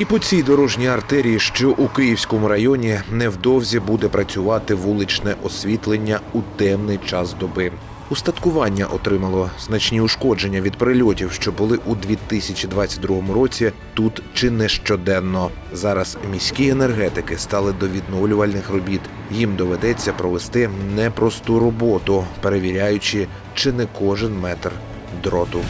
І по цій дорожній артерії, що у Київському районі, невдовзі буде працювати вуличне освітлення у темний час доби. Устаткування отримало значні ушкодження від прильотів, що були у 2022 році. Тут чи не щоденно. Зараз міські енергетики стали до відновлювальних робіт. Їм доведеться провести непросту роботу, перевіряючи, чи не кожен метр дроту.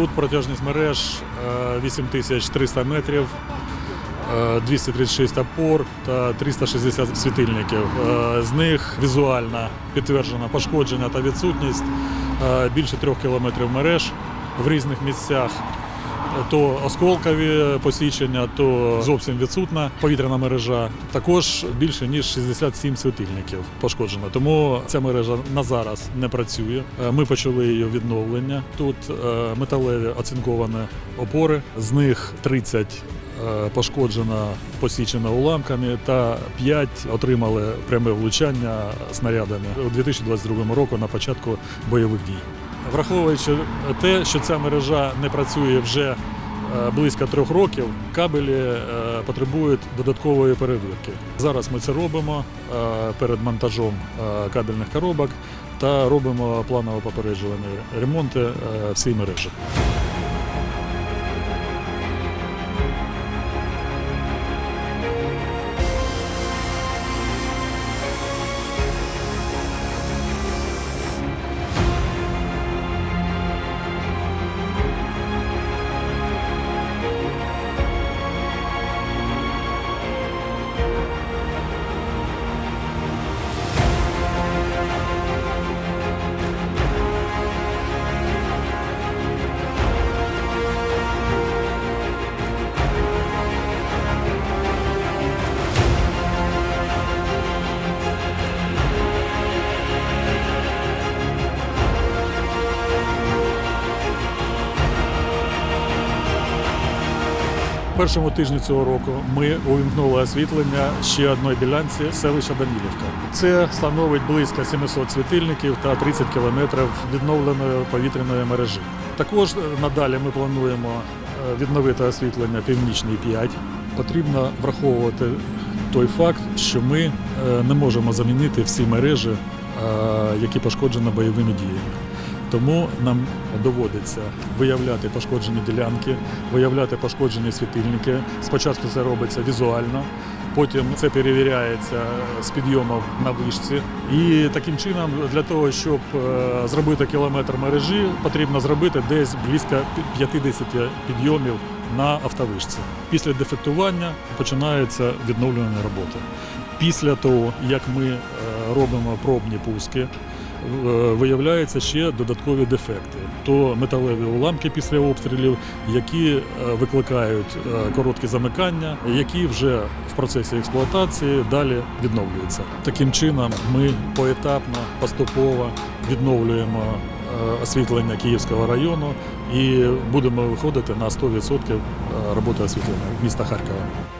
Тут протяжність мереж е, 8300 метрів, е, 236 опор та 360 світильників. Е, З них візуально підтверджено пошкодження та відсутність е, більше трьох кілометрів мереж в різних місцях. То осколкові посічення, то зовсім відсутна повітряна мережа. Також більше ніж 67 світильників пошкоджено. Тому ця мережа на зараз не працює. Е, Ми почали її відновлення. Тут е, металеві оцинковані опори, з них 30 е, пошкоджено, посічено уламками, та 5 отримали пряме влучання снарядами у 2022 року на початку бойових дій. Враховуючи те, що ця мережа не працює вже е, близько трьох років, кабелі е, потребують додаткової перевірки. Зараз ми це робимо е, перед монтажом кабельних коробок та робимо планово попереджувані ремонти всієї мережі. Першому тижні цього року ми увімкнули освітлення ще одної ділянці селища Данілівка. Це становить близько 700 світильників та 30 кілометрів відновленої повітряної мережі. Також е, надалі ми плануємо е, відновити освітлення північний 5. Потрібно враховувати той факт, що ми е, не можемо замінити всі мережі, які пошкоджені бойовими діями. Тому нам доводиться виявляти пошкоджені ділянки, виявляти пошкоджені світильники. Спочатку це робиться візуально, потім це перевіряється з підйомом на вишці. І таким чином, для того, щоб е, зробити кілометр мережі, потрібно зробити десь близько 50 підйомів на автовишці. Після дефектування починаються відновлювані роботи. Після того, як ми е, робимо пробні пуски, е, виявляються ще додаткові дефекти. То металеві уламки після обстрілів, які е, викликають е, короткі замикання, які вже в процесі експлуатації далі відновлюються. Таким чином, ми поетапно, поступово відновлюємо е, освітлення Київського району і будемо виходити на 100% роботи освітлення міста Харкова.